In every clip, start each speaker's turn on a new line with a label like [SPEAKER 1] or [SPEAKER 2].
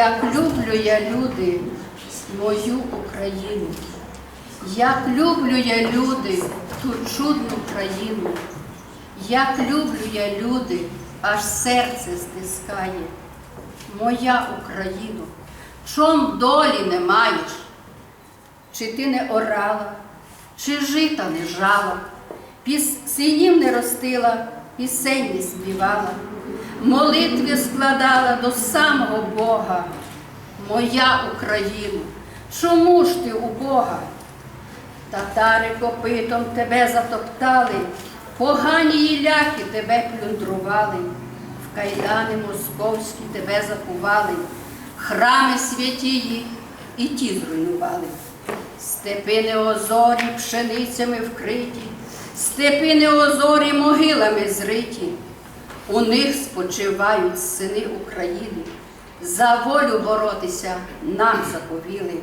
[SPEAKER 1] Як люблю я люди, мою Україну, як люблю я люди, ту чудну країну, як люблю я люди, аж серце стискає. Моя Україно, чом долі не маєш? Чи ти не орала, чи жита не жала, піс... синів не ростила, пісень не співала, молитви складала до самого Бога. Моя Україно, чому ж ти у Бога? Татари копитом тебе затоптали, погані єляки тебе плюндрували, в кайдани московські тебе закували, храми святії і ті зруйнували. Степи неозорі пшеницями вкриті, степи неозорі могилами зриті. У них спочивають сини України. За волю боротися нам заповіли.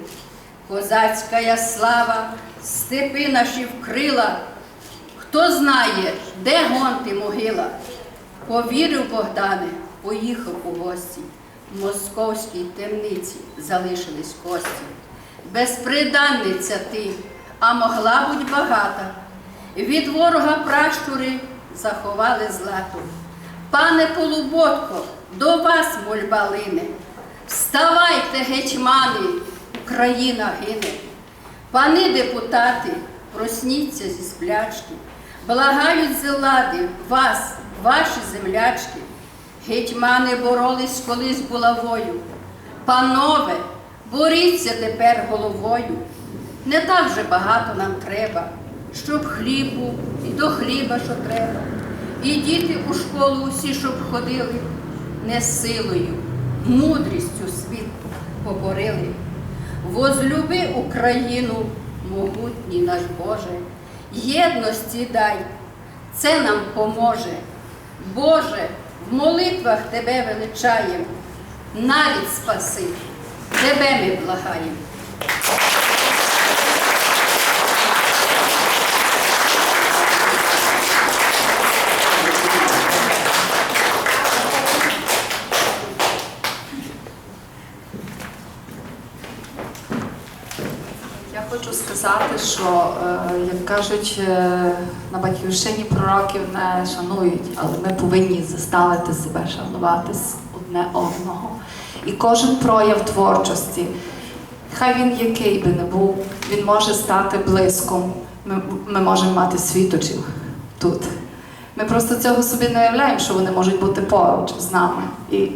[SPEAKER 1] Козацька слава, степи наші вкрила. Хто знає, де гонти могила? Повірив Богдане, поїхав у гості. В московській темниці залишились кості. Безприданниця ти, а могла буть багата. Від ворога пращури заховали злату. Пане Полуботко, до вас мольба лине. Вставайте, гетьмани, Україна гине. Пани депутати, просніться зі сплячки, благають зелади вас, ваші землячки. Гетьмани боролись колись булавою. Панове, боріться тепер головою. Не так же багато нам треба, щоб хлібу і до хліба, що треба. І діти у школу усі, щоб ходили, не силою, мудрістю світ покорили. Возлюби Україну, могутній наш Боже, єдності дай, це нам поможе. Боже, в молитвах Тебе величаєм, навіть спаси, Тебе ми благаємо.
[SPEAKER 2] Я хочу сказати, що, е, як кажуть, е, на батьківщині пророків не шанують, але ми повинні заставити себе шанувати одне одного. І кожен прояв творчості, хай він який би не був, він може стати близьком. Ми, ми можемо мати світочів тут. Ми просто цього собі не уявляємо, що вони можуть бути поруч з нами. І,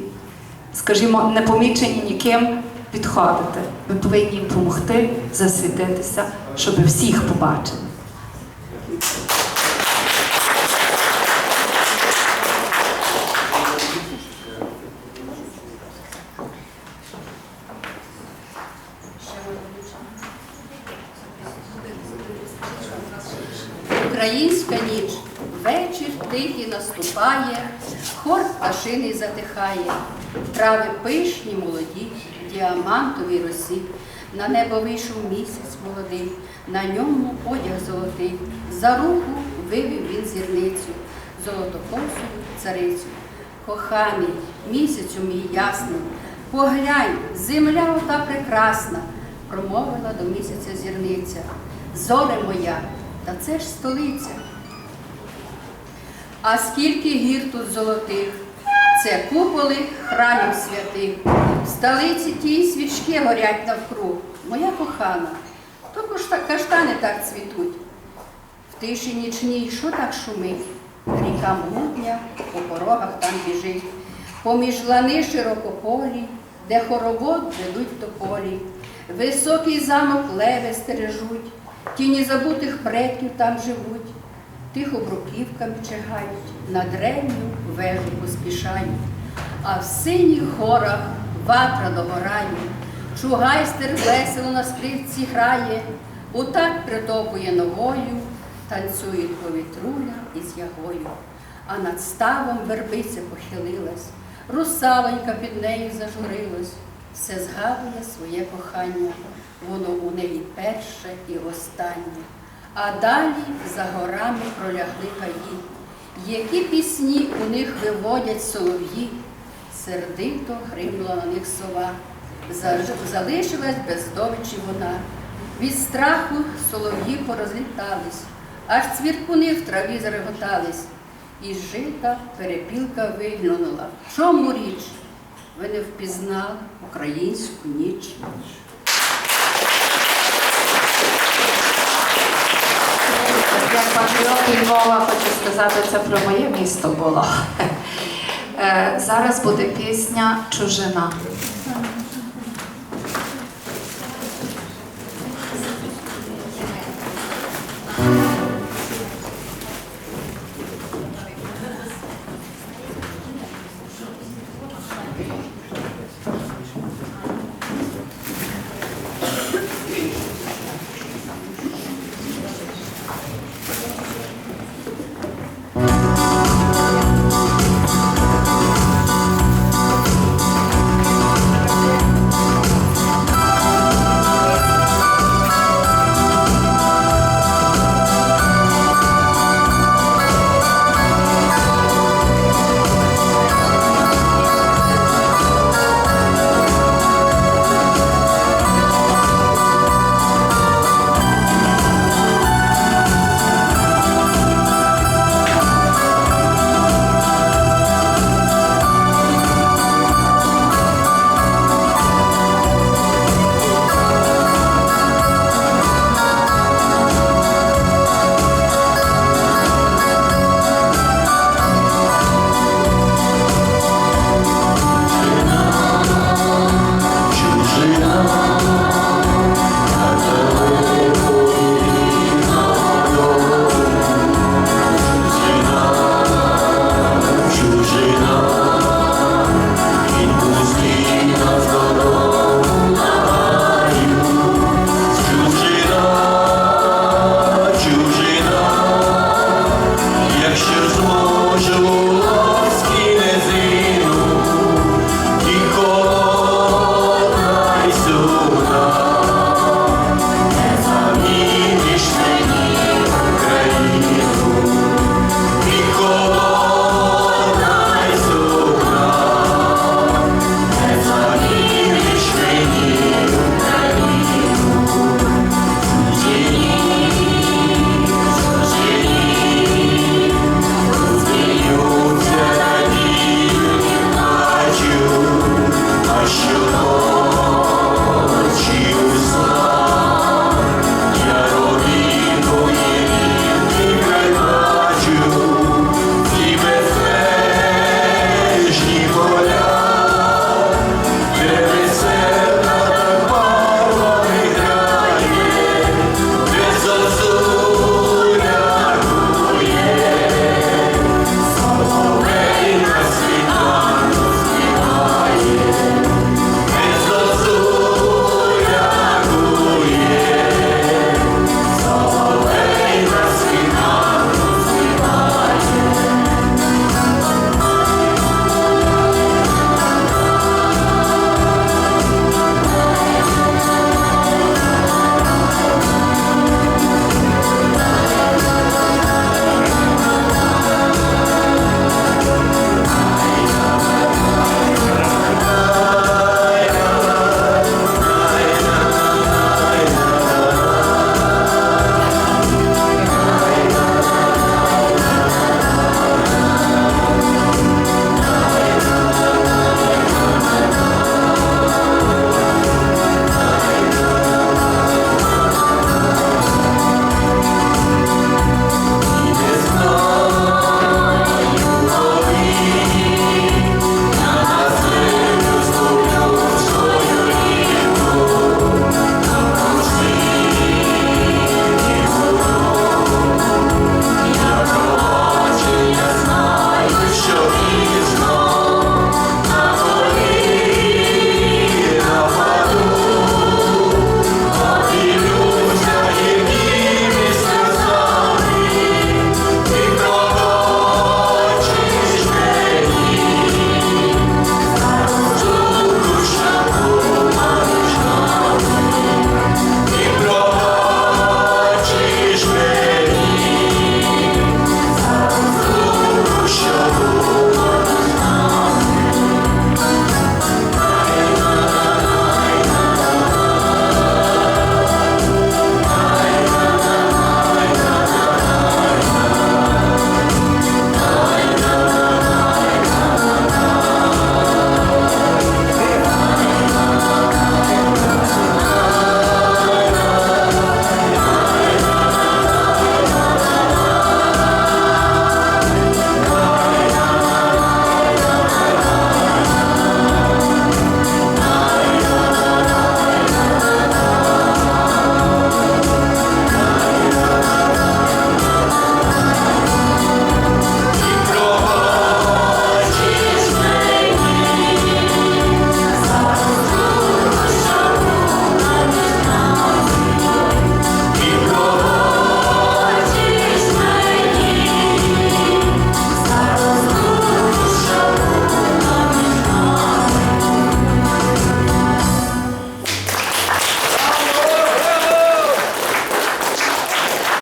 [SPEAKER 2] скажімо, не помічені ніким підходити. Ми повинні їм допомогти засвітитися, щоб всіх побачили.
[SPEAKER 1] Українська ніч, вечір тихий наступає, хор пташиний затихає, трави пишні, молоді, діамантові росі. На небо вийшов місяць молодий, на ньому одяг золотий. За руку вивів він зірницю, золотокосу царицю. Коханий, місяцю мій ясний, поглянь, земля ота прекрасна, промовила до місяця зірниця. Зоре моя, та це ж столиця. А скільки гір тут золотих, це куполи храмів святих. В столиці ті свічки горять навкруг. Моя кохана, то каштани так цвітуть. В тиші нічній, що так шумить? Ріка мутня по порогах там біжить. Поміж лани широкополі, де хоровод ведуть тополі. Високий замок леви стережуть, тіні забутих предків там живуть. Тихо бруківками чигають, на древню вежу поспішають. А в синіх горах ватра догорає, чугайстер весело на скрипці грає, у так притопує ногою, танцюють повітруля із ягою, а над ставом вербиця похилилась, русалонька під нею зажурилась, все згадує своє кохання, воно у неї перше і останнє. А далі за горами пролягли гаї, які пісні у них виводять солов'ї, сердито гримнула на них сова, Залишилась без здобичі вона. Від страху солов'ї порозлітались, аж цвіркуни в траві зареготались. І жита перепілка виглянула. Чому річ? Ви не впізнали українську ніч.
[SPEAKER 2] Як патріот Львова хочу сказати, це про моє місто було. Е, Зараз буде пісня Чужина.